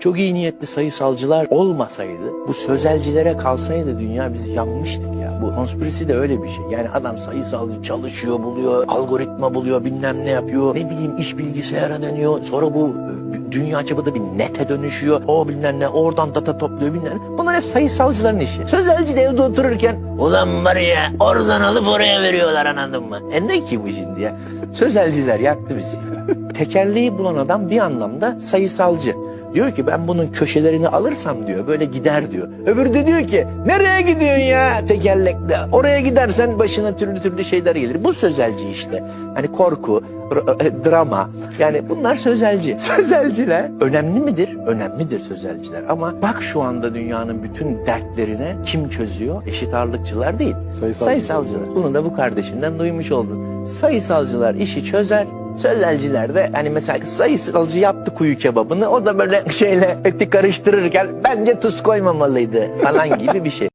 Çok iyi niyetli sayısalcılar olmasaydı, bu sözelcilere kalsaydı dünya biz yanmıştık ya. Bu konspirisi de öyle bir şey. Yani adam sayısalcı çalışıyor, buluyor, algoritma buluyor, bilmem ne yapıyor. Ne bileyim iş bilgisayara dönüyor. Sonra bu e, dünya çapında bir nete dönüşüyor. O bilmem ne, oradan data topluyor bilmem ne. Bunlar hep sayısalcıların işi. Sözelci de evde otururken ulan var ya oradan alıp oraya veriyorlar anladın mı? E ne ki bu şimdi ya? Sözelciler yaktı bizi. Tekerleği bulan adam bir anlamda sayısalcı. Diyor ki ben bunun köşelerini alırsam diyor böyle gider diyor. Öbürü de diyor ki nereye gidiyorsun ya tekerlekle? Oraya gidersen başına türlü türlü şeyler gelir. Bu sözelci işte. Hani korku, e, drama yani bunlar sözelci. Sözelciler önemli midir? Önemlidir sözelciler ama bak şu anda dünyanın bütün dertlerine kim çözüyor? Eşit ağırlıkçılar değil. Sayısalcılar. Sayısalcılar. Bunu da bu kardeşinden duymuş oldun. Sayısalcılar işi çözer. Sözelciler de hani mesela sayısalcı yaptı kuyu kebabını o da böyle şeyle eti karıştırırken bence tuz koymamalıydı falan gibi bir şey.